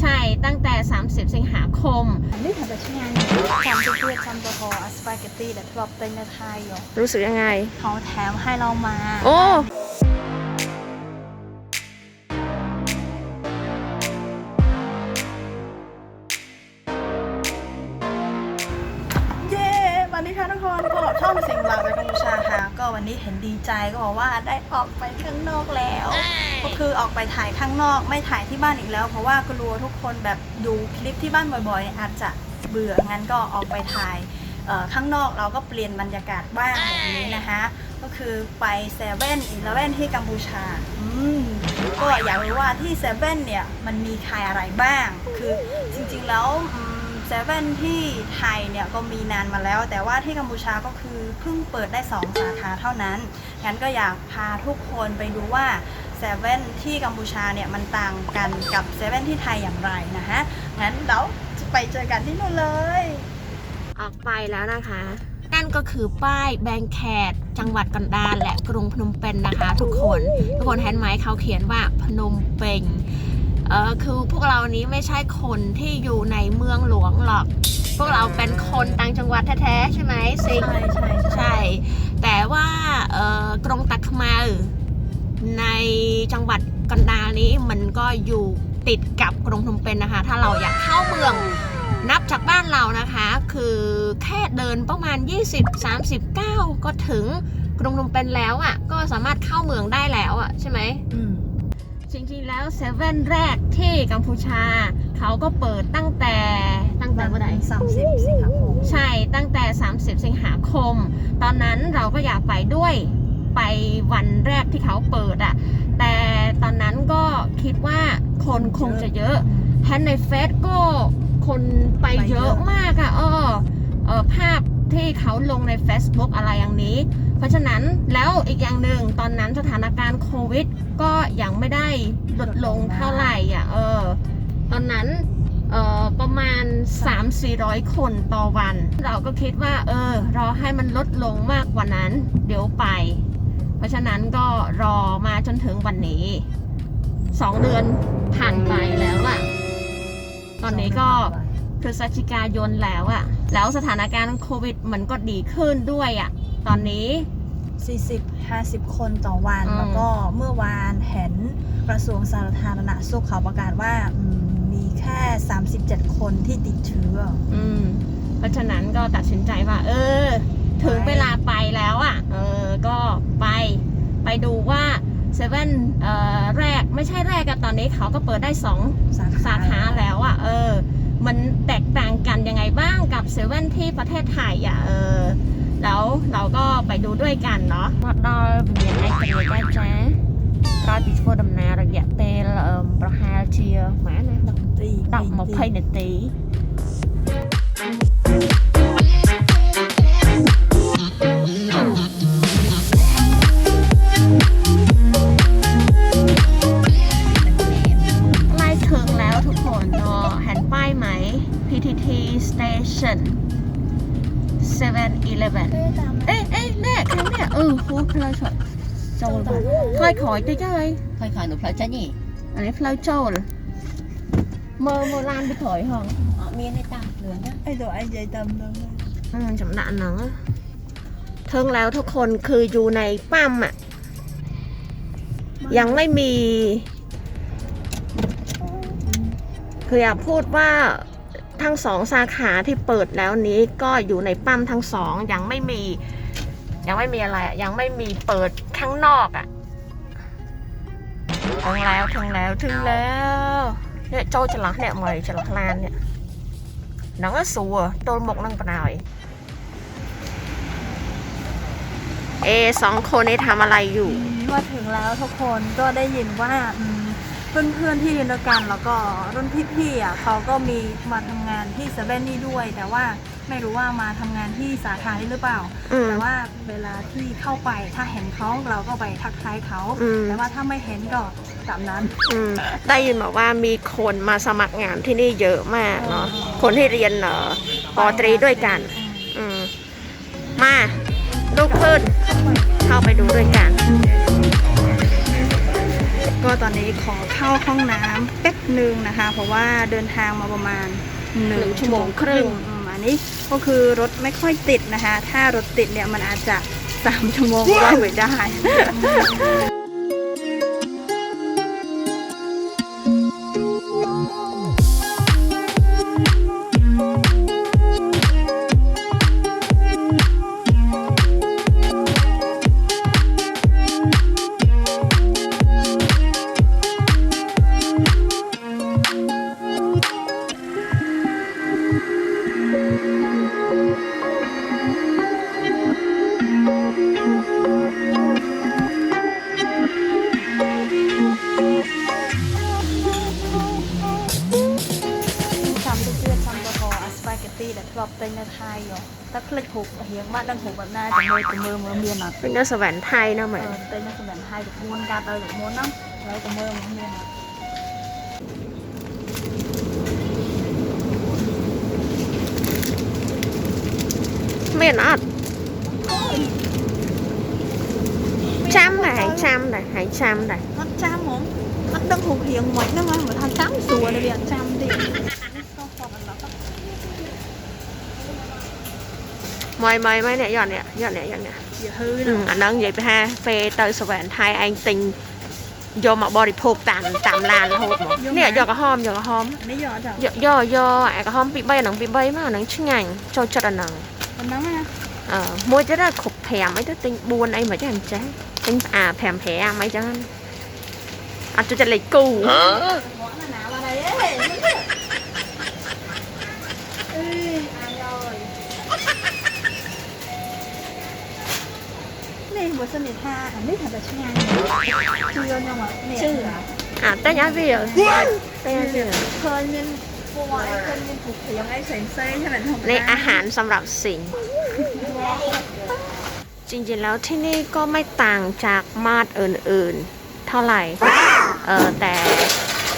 ใช่ตั้งแต่ 30 สิงหาคม នេះថាតែឆ្ងាញ់ចាំទៅទៀតចាំទៅហៅអាស្ប៉ាហ្គេទីដែលធ្លាប់ទិញនៅថៃហ៎ รู้สึกยังไง เขาแถมให้เรามา โอ้ เย้วันนี้ค่ะทุกคนพวกเราช่องสิงห์ลาวไปกัมพูชาค่ะ ก็วันนี้เห็นดีใจก็บอกว่าได้ออกไปข้างนอกแล้ว ก็คือออกไปถ่ายข้างนอกไม่ถ่ายที่บ้านอีกแล้ว เพราะว่ากลัวทุกคนแบบดูคลิปที่บ้านบ่อยๆเนี่ยอาจจะเบื่องั้นก็ออกไปถ่ายเอ่อข้างนอกเราก็เปลี่ยนบรรยากาศบ้างแบบนี้นะคะ ก็คือไปเซเว่นอีเลเว่นที่กัมพูชาอืมก็อยากรู้ว่าที่เซเว่นเนี่ยมันมีขายอะไรบ้าง คือจริงๆแล้ว เซเว่นที่ไทยเนี่ยก็มีนานมาแล้ว แต่ว่าที่กัมพูชาก็คือเพิ่งเปิดได้สองสาขาเท่านั้น งั้นก็อยากพาทุกคนไปดูว่าเซเว่นที่กัมพูชาเนี่ยมันต่างกันกับเซเว่นที่ไทยอย่างไรนะฮะ งั้นเราจะไปเจอกันที่นู่นเลย ออกไปแล้วนะคะ นั่นก็คือป้ายแบงแคดจังหวัดกันดารและกรุงพนมเปญนนะคะ ทุกคน ทุกคนเห็นไหมเขาเขียนว่าพนมเปญ เออคือพวกเรานี้ไม่ใช่คนที่อยู่ในเมืองหลวงหรอก พวกเราเป็นคนต่างจังหวัดแท้ๆใช่ไหมซิงใช่ใช่ใช่ แต่ว่าเอ่อกรงตักขมาในจังหวัดกันดารนี้มันก็อยู่ติดกับกรุงพนมเปญนะคะ ถ้าเราอยากเข้าเมืองนับจากบ้านเรานะคะ คือแค่เดินประมาณ 20 39ก็ถึงกรุงพนมเปญแล้วอะ่ะ ก็สามารถเข้าเมืองได้แล้วอะ่ะใช่ไหมอืมจ ริงๆแล้วเซเว่นแรกที่กัมพูชา เขาก็เปิดตั้งแต่ตั้งแต่เมื่อไหร่สามสิบสิงหาคมใช่ตั้งแต่ 30 สิงหาคม ตอนนั้นเราก็อยากไปด้วยไปวันแรกที่เขาเปิดอะแต่ตอนนั้นก็คิดว่าคนคงจะเยอะแทนในเฟซก็คนไปเยอะมากอะเออเออภาพที่เขาลงใน Facebook อะไรอย่างนี้ เพราะฉะนั้นแล้วอีกอย่างหนึ่งตอนนั้นสถานการณ์โควิด ก็ยังไม่ได้ลดลงเท่าไหร่อะเออตอนนั้นเออประมาณ 3-400 คนต่อวัน เราก็คิดว่า เออ รอให้มันลดลงมากกว่านั้น เดี๋ยวไป เพราะฉะนั้นก็รอมาจนถึงวันนี้สองเดือนผ่านไปแล้วอะตอนนี้ก็พฤศจิกายนแล้วอะแล้วสถานการณ์โควิดมันก็ดีขึ้นด้วยอะ ตอนนี้ 40 50 คนต่อวัน อืม แล้วก็เมื่อวานเห็นกระทรวงสาธารณสุขเขาประกาศว่าอืมมีแค่ 37 คนที่ติดเชื้อ อืม เพราะฉะนั้นก็ตัดสินใจว่า เออ ถึงเวลาไปแล้วอะ่ะ เออ ก็ไป ไปดูว่าเซเว่นเอ่อแรกไม่ใช่แรกอะตอนนี้เขาก็เปิดได้สอง สาขาสาขาแล้วอะ่ะเออ มันแตกต่างกันยังไงบ้างกับเซเว่นที่ประเทศไทยอะ่ะเออ แล้วเราก็ไปดูด้วยกันเนาะមកដល់វិមានឯករាជ្យដែរចាក្រោយពីធ្វើដំណើររយៈពេលអឺប្រហែលជាម៉ាណា10 ตี 10 20នាទី ใก แบบ เอ้ยเอ้ยแม่ใครแม่เออโค้ดพลอยโจลพลอยขอยได้ยังไงพอยขอยหนูพลอยจะนี่อันนี้พลอยโจลเมื่อโบลานไปถอยห้องมีอะไรตาเหลือนะไอ้ตัวไอ้ใหญ่ดำเลยจำหนักเนาะเทิงแล้วทุกคนคืออยู่ในปั้มอะ ยังไม่มี คืออยากพูดว่า ทั้งสองสาขาที่เปิดแล้วนี้ก็อยู่ในปั๊มทั้งสองยังไม่มี ยังไม่มีอะไรอะยังไม่มีเปิดข้างนอกอะถึงแล้วถึงแล้วถึงแล้วเนี่ยโจจะหลักเนี่ยเหมยจะหลักลานเนี่ยนังก็สัวโดนหมกนั่งปะน่อยเอสองคนนี้ทำอะไรอยู่มาถึงแล้วทุกคนก็ได้ยินว่าอืม เพื่อนๆที่เรียนด้วยกันแล้วก็รุ่นพี่ๆอะเขาก็มีมาทำงานที่เซเว่นนี่ด้วย แต่ว่าไม่รู้ว่ามาทำงานที่สาขานี้หรือเปล่า อืม แต่ว่าเวลาที่เข้าไปถ้าเห็นเขาเราก็ไปทักทายเขาอืม แต่ว่าถ้าไม่เห็นก็ตามนั้น อืมได้ยินบอกว่ามีคนมาสมัครงานที่นี่เยอะมากเนาะ คนที่เรียนเอ่อปอตรีด้วยกัน อืมมา ลูกขึ้น เข้าไปดูด้วยกัน ก็ตอนนี้ขอเข้าห้องน้ำแป๊บหนึ่งนะคะ เพราะว่าเดินทางมาประมาณหนึ่งชั่วโมงครึ่งอันนี้ก็คือรถไม่ค่อยติดนะคะ ถ้ารถติดเนี่ยมันอาจจะสามชั่วโมงก็ว่าไปได้ spaghetti that flop เป็นในไทยเหรอถ้าคลิกถูกเฮียงมากดังถูกแบบน่าจะมือจะมือมือเมียนอะเป็นเนื้อสวรรค์ไทยนะเหมือน Ờ, tên nó cũng hai được muôn ca tơi được muôn lắm lấy tầm mơ mà không biết ไม่นัดจ้ำไหนจ้ำไหนหายจ้ำไหน nó chăm không nó đang thuộc hiện ngoại មួយមួយមួយអ្នកយកអ្នកយកអ្នកយកអ្នកយាហឺអាហ្នឹងនិយាយទៅហាពេលទៅសវែនថៃឯងទិញយកមកបរិភោគតាមតាមឡានរហូតមកនេះយកក្រហមយកក្រហមនេះយកអត់យកយកយកអាក្រហមពី3អាហ្នឹងពី3មកអាហ្នឹងឆ្ងាញ់ចូលចិត្តអាហ្នឹងប៉ុណ្ណឹងណាអឺមួយទៀតគ្រប់5អីទៅទិញ4អីមកចឹងអញ្ចឹងទិញផ្អា5 5អីចឹងអត់ចូលចិត្តលេខគូអឺមកណាបានអីទេ นี่บทสนิทาอันนี้ทำแบบช่างชื่อยังวะชื่อ à tay nhá vì rồi tay nhá vì rồi เคยเป็นป่วยเคยเป็นถูกเถียงไอ้เซนเซ่ใช่ไหมทำในอาหารสำหรับสิงจริงๆแล้วที่นี่ก็ไม่ต่างจากมาดอื่นๆ เท่าไหร่ เออแต่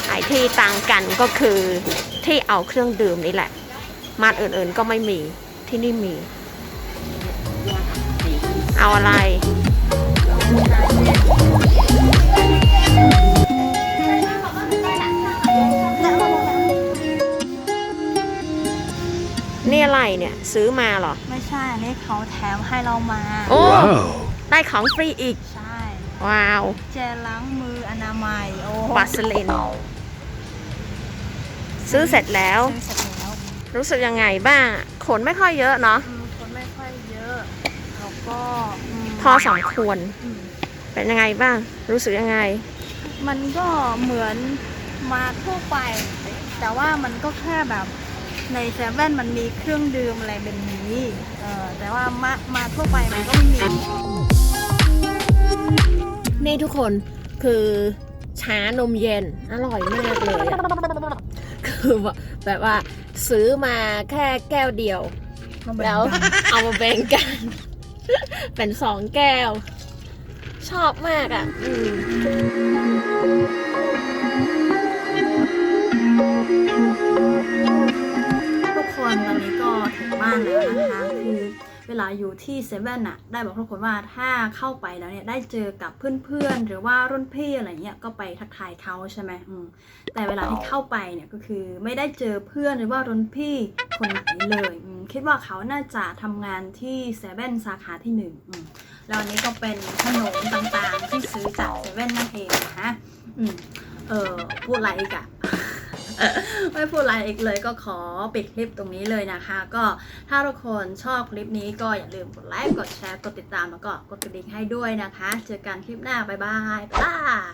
ไอ้ที่ต่างกันก็คือที่เอาเครื่องดื่มนี่แหละ มาดอื่นๆก็ไม่มีที่นี่มี เอาอะไรนี่อะไรเนี่ยซื้อมาเหรอ ไม่ใช่อันนี้เขาแถมให้เรามา โอ้ Wow. ได้ของฟรีอีก ใช่ ว้าวเจลล้างมืออนามัย โอ้บาสลินซื้อเสร็จแล้ว ซื้อเสร็จแล้วรู้สึกยังไงบ้าง ขนไม่ค่อยเยอะเนาะ อืมคนไม่ค่อยเยอะแล้ว ก็มพอสมควรอืมเป็นยังไงบ้าง รู้สึกยังไง มันก็เหมือนมาทั่วไป แต่ว่ามันก็แค่แบบในเซเว่นมันมีเครื่องดื่มอะไรแบบนี้เออแต่ว่ามามาทั่วไปมันก็ไม่มี นี่ทุกคนคือชานมเย็น อร่อยมากเลยอะคือว่าแบบว่าซื้อมาแค่แก้วเดียว แล้วเอามาแบ่งกัน เป็นสองแก้ว ชอบมากอะ อืมทุกคนตอนนี้ก็ถึงบ้านแล้วนะคะ คือเวลาอยู่ที่เซเว่นอะได้บอกทุกคนว่าถ้าเข้าไปแล้วเนี่ยได้เจอกับเพื่อนๆ หรือว่ารุ่นพี่อะไรเงี้ยก็ไปทักทายเขาใช่ไหมอืมแต่เวลาที่เข้าไปเนี่ยก็คือไม่ได้เจอเพื่อนหรือว่ารุ่นพี่คนไหนเลยอืม คิดว่าเขาน่าจะทำงานที่เซเว่นสาขาที่หนึ่งแล้วอันนี้ก็เป็นขนมต่างๆที่ซื้อจากเซเว่นนั่นเองนะคะอืมเออพูดอะไรอีกอะไม่พูดอะไรอีกเลยก็ขอปิดคลิปตรงนี้เลยนะคะ ก็ถ้าทุกคนชอบคลิปนี้ก็อย่าลืมกดไลค์กดแชร์กดติดตามแล้วก็กดกระดิ่งให้ด้วยนะคะ เจอกันคลิปหน้า บ๊ายบายบ๊ายบาย